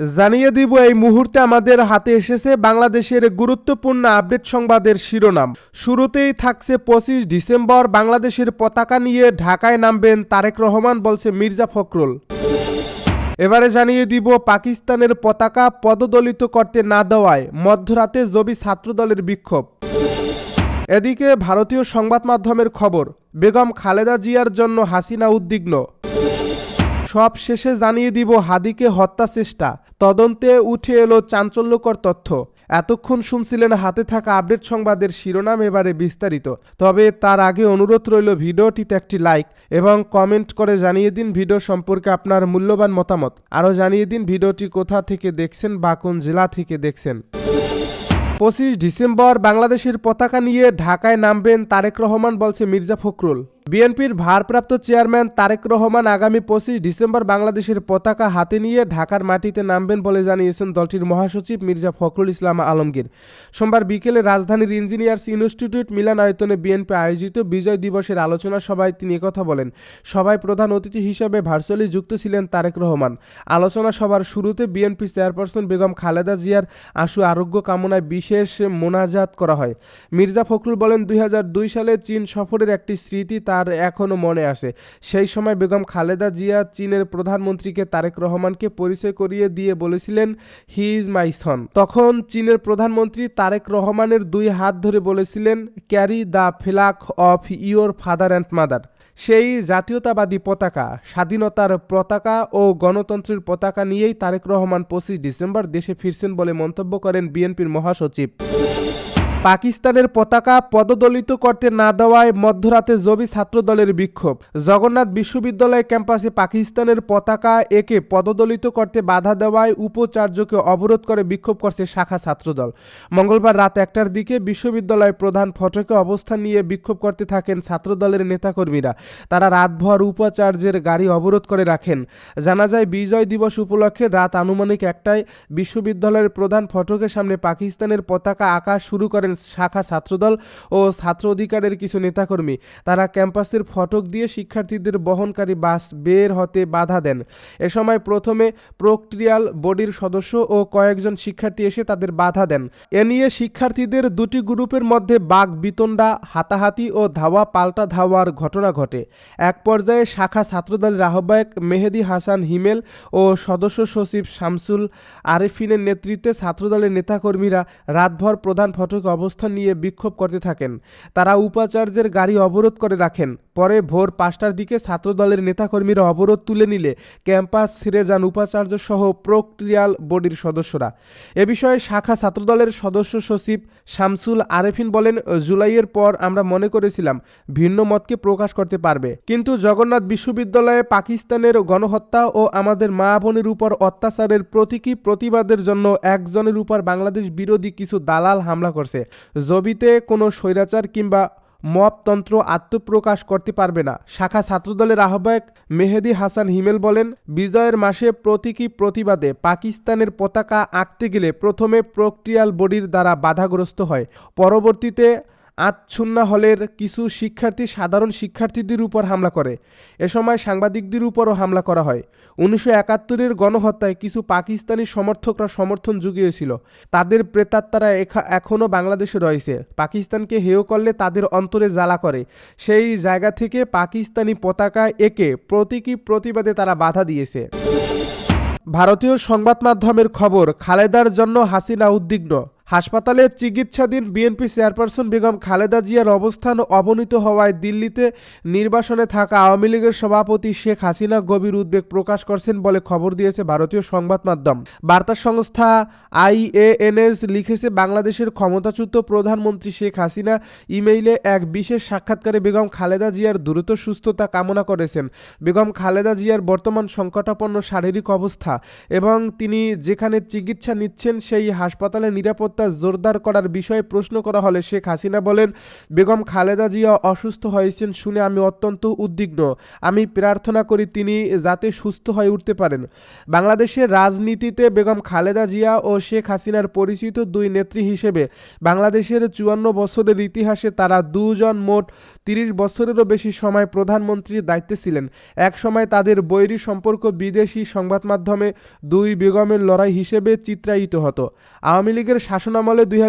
জানিয়ে দিব এই মুহূর্তে আমাদের হাতে এসেছে বাংলাদেশের গুরুত্বপূর্ণ আপডেট সংবাদের শিরোনাম। শুরুতেই থাকছে পঁচিশ ডিসেম্বর, বাংলাদেশের পতাকা নিয়ে ঢাকায় নামবেন তারেক রহমান, বলছে মির্জা ফখরুল। এবারে জানিয়ে দিব পাকিস্তানের পতাকা পদদলিত করতে না দেওয়ায় মধ্যরাতে জবি ছাত্রদলের বিক্ষোভ। এদিকে ভারতীয় সংবাদ মাধ্যমের খবর, বেগম খালেদা জিয়ার জন্য হাসিনা উদ্বিগ্ন। সব শেষে জানিয়ে দিব হাদিকে হত্যা চেষ্টা। তদন্তে উঠে এলো চাঞ্চল্যকর তথ্য। এতক্ষণ শুনছিলেন হাতে থাকা আপডেট সংবাদের শিরোনাম এবারে বিস্তারিত। তবে তার আগে অনুরোধ রইল ভিডিওটিতে একটি লাইক এবং কমেন্ট করে জানিয়ে দিন ভিডিও সম্পর্কে আপনার মূল্যবান মতামত। আরও জানিয়ে দিন ভিডিওটি কোথা থেকে দেখছেন বা কোন জেলা থেকে দেখছেন। পঁচিশ ডিসেম্বর বাংলাদেশের পতাকা নিয়ে ঢাকায় নামবেন তারেক রহমান, বলছে মির্জা ফখরুল। বিএনপির ভারপ্রাপ্ত চেয়ারম্যান তারেক রহমান আগামী পঁচিশ ডিসেম্বর বাংলাদেশের পতাকা হাতে নিয়ে ঢাকার মাটিতে নামবেন বলে জানিয়েছেন দলটির মহাসচিব মির্জা ফখরুল ইসলাম আলমগীর। সোমবার বিকেলে রাজধানীর ইঞ্জিনিয়ার্স ইনস্টিটিউট মিলানায়তনে বিএনপি আয়োজিত বিজয় দিবসের আলোচনা সভায় তিনি কথা বলেন, সভায় প্রধান অতিথি হিসেবে ভার্চুয়ালি যুক্ত ছিলেন তারেক রহমান। আলোচনা সভার শুরুতে বিএনপি চেয়ারপারসন বেগম খালেদা জিয়ার আশু আরোগ্য কামনায় বিশেষ মোনাজাত করা হয়। মির্জা ফখরুল বলেন, দুই হাজার দুই সালে চীন সফরের একটি স্মৃতি তার এখনও মনে আছে। সেই সময় বেগম খালেদা জিয়া চীনের প্রধানমন্ত্রীকে তারেক রহমানকে পরিচয় করিয়ে দিয়ে বলেছিলেন, হি ইজ মাই সন। তখন চীনের প্রধানমন্ত্রী তারেক রহমানের দুই হাত ধরে বলেছিলেন, carry the flag of your father and mother. সেই জাতীয়তাবাদী পতাকা, স্বাধীনতার পতাকা ও গণতন্ত্রের পতাকা নিয়েই তারেক রহমান পঁচিশ ডিসেম্বর দেশে ফিরছেন বলে মন্তব্য করেন বিএনপির মহাসচিব। পাকিস্তানের পতাকা পদদলিত করতে না দেওয়ায় মধ্যরাতে জবি ছাত্রদলের বিক্ষোভ। জগন্নাথ বিশ্ববিদ্যালয় ক্যাম্পাসে পাকিস্তানের পতাকা একে পদদলিত করতে বাধা দেওয়ায় উপাচার্যকে অবরোধ করে বিক্ষোভ করছে শাখা ছাত্রদল। মঙ্গলবার রাত একটার দিকে বিশ্ববিদ্যালয় প্রধান ফটকে অবস্থান নিয়ে বিক্ষোভ করতে থাকেন ছাত্রদলের নেতাকর্মীরা। তারা রাতভর উপাচার্যের গাড়ি অবরোধ করে রাখেন। জানা যায়, বিজয় দিবস উপলক্ষে রাত আনুমানিক একটায় বিশ্ববিদ্যালয়ের প্রধান ফটকের সামনে পাকিস্তানের পতাকা আঁকা শুরু করেন শাখা ছাত্রদল ও ছাত্র অধিকারের কিছু নেতাকর্মী। তারা ক্যাম্পাসের ফটক দিয়ে শিক্ষার্থীদের বহনকারী বাস বের হতে বাধা দেন। এ সময় প্রথমে প্রক্রিয়াল বডির সদস্য ও কয়েকজন শিক্ষার্থী এসে তাদের বাধা দেন। এ নিয়ে শিক্ষার্থীদের দুটি গ্রুপের মধ্যে বাঘ বিতণ্ডা, হাতাহাতি ও ধাওয়া পাল্টা ধাওয়ার ঘটনা ঘটে। এক পর্যায়ে শাখা ছাত্রদলের আহ্বায়ক মেহেদি হাসান হিমেল ও সদস্য সচিব শামসুল আরেফিনের নেতৃত্বে ছাত্রদলের নেতাকর্মীরা রাতভর প্রধান ফটকে অবস্থান নিয়ে বিক্ষোভ করতে থাকেন। তারা উপাচার্যের গাড়ি অবরোধ করে রাখেন। পরে ভোর পাঁচটার দিকে ছাত্রদলের নেতাকর্মীরা অবরোধ তুলে নিলে ক্যাম্পাস ছেড়ে যান উপাচার্য সহ প্রক্রিয়াল বডির সদস্যরা। এ বিষয়ে শাখা ছাত্রদলের সদস্য সচিব শামসুল আরেফিন বলেন, জুলাইয়ের পর আমরা মনে করেছিলাম ভিন্ন মতকে প্রকাশ করতে পারবে। কিন্তু জগন্নাথ বিশ্ববিদ্যালয়ে পাকিস্তানের গণহত্যা ও আমাদের মা বোনের উপর অত্যাচারের প্রতীকী প্রতিবাদের জন্য একজনের উপর বাংলাদেশ বিরোধী কিছু দালাল হামলা করছে। জবিতে কোনো স্বৈরাচার কিংবা মপতন্ত্র আত্মপ্রকাশ করতে পারবে না। শাখা ছাত্রদলের আহ্বায়ক মেহেদি হাসান হিমেল বলেন, বিজয়ের মাসে প্রতীকী প্রতিবাদে পাকিস্তানের পতাকা আঁকতে গেলে প্রথমে প্রক্রিয়াল বডির দ্বারা বাধাগ্রস্ত হয়। পরবর্তীতে আতছুন্না হলের কিছু শিক্ষার্থী সাধারণ শিক্ষার্থীদের উপর হামলা করে। এ সময় সাংবাদিকদের উপরও হামলা করা হয়। উনিশশো একাত্তরের গণহত্যায় কিছু পাকিস্তানি সমর্থকরা সমর্থন জুগিয়েছিল। তাদের প্রেতাত্মারা এখনও বাংলাদেশে রয়েছে। পাকিস্তানকে হেয় করলে তাদের অন্তরে জ্বালা করে। সেই জায়গা থেকে পাকিস্তানি পতাকা একে প্রতীকী প্রতিবাদে তারা বাধা দিয়েছে। ভারতীয় সংবাদ মাধ্যমের খবর, খালেদার জন্য হাসিনা উদ্বিগ্ন। হাসপাতালে চিকিৎসাধীন বিএনপি চেয়ারপারসন বেগম খালেদা জিয়ার অবস্থান অবনীত হওয়ায় দিল্লিতে নির্বাসনে থাকা আওয়ামী লীগের সভাপতি শেখ হাসিনা গভীর উদ্বেগ প্রকাশ করছেন বলে খবর দিয়েছে ভারতীয় সংবাদ মাধ্যম। বার্তা সংস্থা আইএএনএস লিখেছে, বাংলাদেশের ক্ষমতাচ্যুত প্রধানমন্ত্রী শেখ হাসিনা ইমেইলে এক বিশেষ সাক্ষাৎকারে বেগম খালেদা জিয়ার দ্রুত সুস্থতা কামনা করেছেন। বেগম খালেদা জিয়ার বর্তমান সংকটাপন্ন শারীরিক অবস্থা এবং তিনি যেখানে চিকিৎসা নিচ্ছেন সেই হাসপাতালে নিরাপত্তা নিরাপত্তা জোরদার করার বিষয়ে প্রশ্ন করা হলে শেখ হাসিনা বলেন, বেগম খালেদা জিয়া অসুস্থ হয়েছেন শুনে আমি অত্যন্ত উদ্বিগ্ন। আমি প্রার্থনা করি তিনি যাতে সুস্থ হয়ে উঠতে পারেন। বাংলাদেশের রাজনীতিতে বেগম খালেদা জিয়া ও শেখ হাসিনার পরিচিত দুই নেত্রী হিসেবে বাংলাদেশের চুয়ান্ন বছরের ইতিহাসে তারা দুজন মোট তিরিশ বছরেরও বেশি সময় প্রধানমন্ত্রীর দায়িত্বে ছিলেন। এক সময় তাদের বৈরী সম্পর্ক বিদেশি সংবাদ মাধ্যমে দুই বেগমের লড়াই হিসেবে চিত্রায়িত হতো। আওয়ামী লীগের শাসনামলে দুই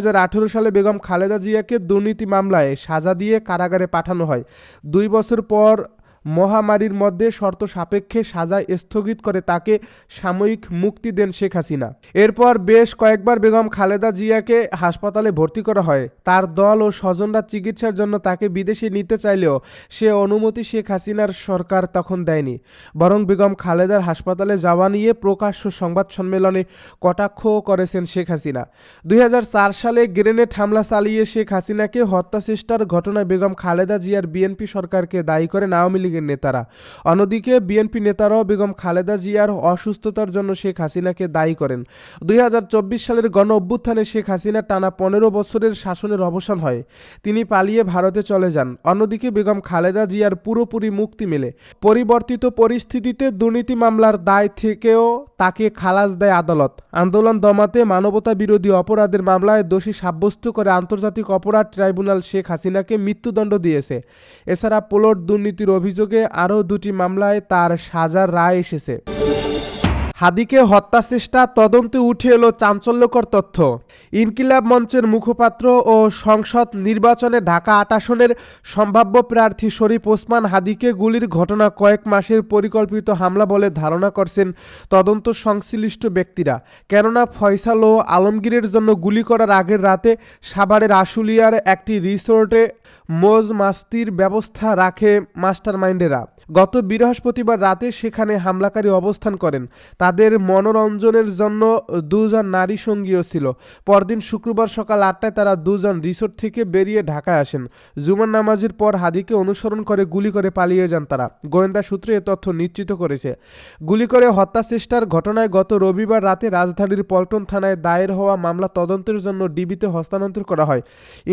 সালে বেগম খালেদা জিয়াকে দুর্নীতি মামলায় সাজা দিয়ে কারাগারে পাঠানো হয়। দুই বছর পর মহামারীর মধ্যে শর্ত সাপেক্ষে সাজা স্থগিত করে তাকে সাময়িক মুক্তি দেন শেখ হাসিনা। এরপর বেশ কয়েকবার বেগম খালেদা জিয়াকে হাসপাতালে ভর্তি করা হয়। তার দল ও স্বজনরা চিকিৎসার জন্য তাকে বিদেশে নিতে চাইলেও সে অনুমতি শেখ হাসিনার সরকার তখন দেয়নি। বরং বেগম খালেদার হাসপাতালে যাওয়া নিয়ে প্রকাশ্য সংবাদ সম্মেলনে কটাক্ষ করেছেন শেখ হাসিনা। দুই হাজার চার সালে গ্রেনেড হামলা চালিয়ে শেখ হাসিনাকে হত্যা চেষ্টার ঘটনায় বেগম খালেদা জিয়ার বিএনপি সরকারকে দায়ী করেন আওয়ামী লীগের নেতারা। অন্যদিকে বিএনপি নেতারাও বেগম খালেদা জিয়ার অসুস্থতার জন্য শেখ হাসিনাকে দায়ী করেন। দুই হাজার চব্বিশ সালের গণ অভ্যুত্থানে শেখ হাসিনা টানা পনেরো বছরের শাসনের অবসান হয়। তিনি পালিয়ে ভারতে চলে যান। অন্যদিকে বেগম খালেদা জিয়ার পুরোপুরি মুক্তি মেলে। পরিবর্তিত পরিস্থিতিতে দুর্নীতি মামলার দায় থেকেও তাকে খালাস দেয় আদালত। আন্দোলন দমাতে মানবতা বিরোধী অপরাধের মামলায় দোষী সাব্যস্ত করে আন্তর্জাতিক অপরাধ ট্রাইব্যুনাল শেখ হাসিনাকে মৃত্যুদণ্ড দিয়েছে। এছাড়া পোলট দুর্নীতির অভিযোগে আরও দুটি মামলায় তার সাজার রায় এসেছে। হাদিকে হত্যা চেষ্টা, তদন্তে উঠে এলো চাঞ্চল্যকর তথ্য। ইনকিলাব মঞ্চের মুখপাত্র ও সংসদ নির্বাচনে ঢাকা আট আসনের সম্ভাব্য প্রার্থী শরীফ ওসমান হাদিকে গুলির ঘটনা কয়েক মাসের পরিকল্পিত হামলা বলে ধারণা করছেন তদন্ত সংশ্লিষ্ট ব্যক্তিরা। কেননা ফয়সাল ও আলমগীরের জন্য গুলি করার আগের রাতে সাভারের আশুলিয়ার একটি রিসোর্টে মোজ মাস্তির ব্যবস্থা রাখে মাস্টারমাইন্ডেরা। গত বৃহস্পতিবার রাতে সেখানে হামলাকারী অবস্থান করেন। তাদের মনোরঞ্জনের জন্য দুজন নারী সঙ্গীও ছিল। পরদিন শুক্রবার সকাল আটটায় তারা দুজন রিসোর্ট থেকে বেরিয়ে ঢাকায় আসেন। জুমার নামাজের পর হাদিকে অনুসরণ করে গুলি করে পালিয়ে যান তারা। গোয়েন্দা সূত্রে এ তথ্য নিশ্চিত করেছে। গুলি করে হত্যা চেষ্টার ঘটনায় গত রবিবার রাতে রাজধানীর পল্টন থানায় দায়ের হওয়া মামলা তদন্তের জন্য ডিবিতে হস্তান্তর করা হয়।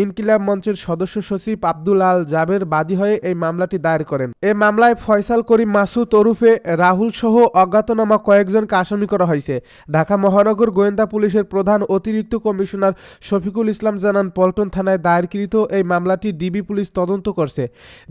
ইনকিলাব মঞ্চের সদস্য সচিব আব্দুল আল জাবের বাদী হয়ে এই মামলাটি দায়ের করেন। এ মামলায় ফয়সাল করিম মাসুদ ওরুফে রাহুল সহ অজ্ঞাতনামা কয়েকজনকে আসামি করা হয়েছে। ঢাকা মহানগর গোয়েন্দা পুলিশের প্রধান অতিরিক্ত কমিশনার শফিকুল ইসলাম জানান, পল্টন থানায় দায়েরকৃত এই মামলাটি ডিবি পুলিশ তদন্ত করছে।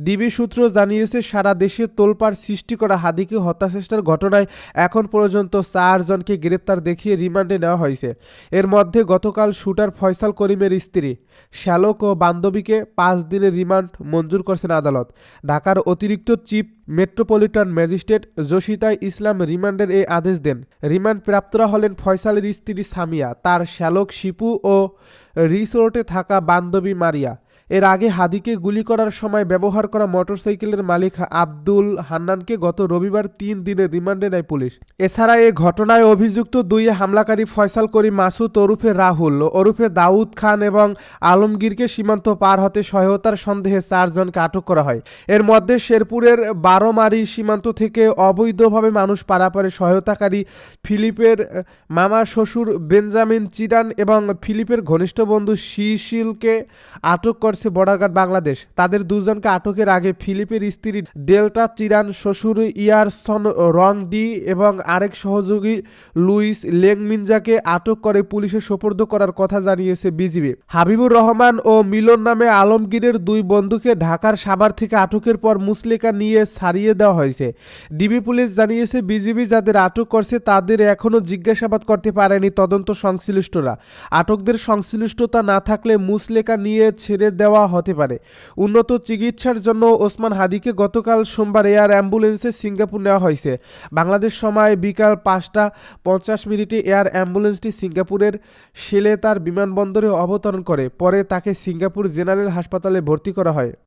ডিবি সূত্র জানিয়েছে, সারা দেশে তোলপাড় সৃষ্টি করা হাদিকে হত্যাচেষ্টার ঘটনায় এখন পর্যন্ত চারজনকে গ্রেপ্তার দেখিয়ে রিমান্ডে নেওয়া হয়েছে। এর মধ্যে গতকাল শুটার ফয়সাল করিমের স্ত্রী, শ্যালক ও বান্ধবীকে পাঁচ দিনের রিমান্ড মঞ্জুর করছেন আদালত। ঢাকার অতিরিক্ত chief metropolitan magistrate Jasita Islam রিমান্ডের এই আদেশ দেন। রিমান্ড প্রাপ্তরা হলেন ফয়সালের স্ত্রী সামিয়া, তার শ্যালক শিপু ও রিসোর্টে থাকা বান্ধবী মারিয়া। এর আগে হাদিকে গুলি করার সময় ব্যবহার করা মোটরসাইকেলের মালিক আব্দুল হান্নানকে গত রবিবার তিন দিনের রিমান্ডে নেয় পুলিশ। এছাড়া এ ঘটনায় অভিযুক্ত দুই হামলাকারী ফয়সাল করিম মাসুদ ওরুফে রাহুল, ওরুফে দাউদ খান এবং আলমগীরকে সীমান্ত পার হতে সহায়তার সন্দেহে চারজনকে আটক করা হয়। এর মধ্যে শেরপুরের বারোমারি সীমান্ত থেকে অবৈধভাবে মানুষ পারাপারে সহায়তাকারী ফিলিপের মামা শ্বশুর বেঞ্জামিন চিরান এবং ফিলিপের ঘনিষ্ঠ বন্ধু শিশিলকে আটক করছে বর্ডার গার্ড বাংলাদেশ। তাদের দুজনকে আটকের আগে ফিলিপের স্ত্রী ডেল্টা চিরান, শ্বশুর ইয়ারসন রং ডি এবং আরেক সহযোগী লুইস লেংমিনজাকে আটক করে পুলিশে সোপর্দ করার কথা জানিয়েছে বিজিবি। হাবিবুর রহমান ও মিলন নামে আলমগীরের দুই বন্ধুকে ঢাকার সাভার থেকে আটকের পর মুসলেকা নিয়ে ছাড়িয়ে দেওয়া হয়েছে। ডিবি পুলিশ জানিয়েছে বিজিবি যাদের আটক করছে তাদের এখনও জিজ্ঞাসাবাদ করতে পারেনি তদন্ত সংশ্লিষ্টরা। আটকদের সংশ্লিষ্টতা না থাকলে মুসলেকা নিয়ে ছেড়ে দেওয়া হতে পারে। উন্নত চিকিৎসার জন্য ওসমান হাদিকে গতকাল সোমবার এয়ার অ্যাম্বুলেন্সে সিঙ্গাপুর নেওয়া হয়েছে। বাংলাদেশ সময় বিকাল পাঁচটা পঞ্চাশ মিনিটে এয়ার অ্যাম্বুলেন্সটি সিঙ্গাপুরের সেলে তার বিমানবন্দরে অবতরণ করে। পরে তাকে সিঙ্গাপুর জেনারেল হাসপাতালে ভর্তি করা হয়।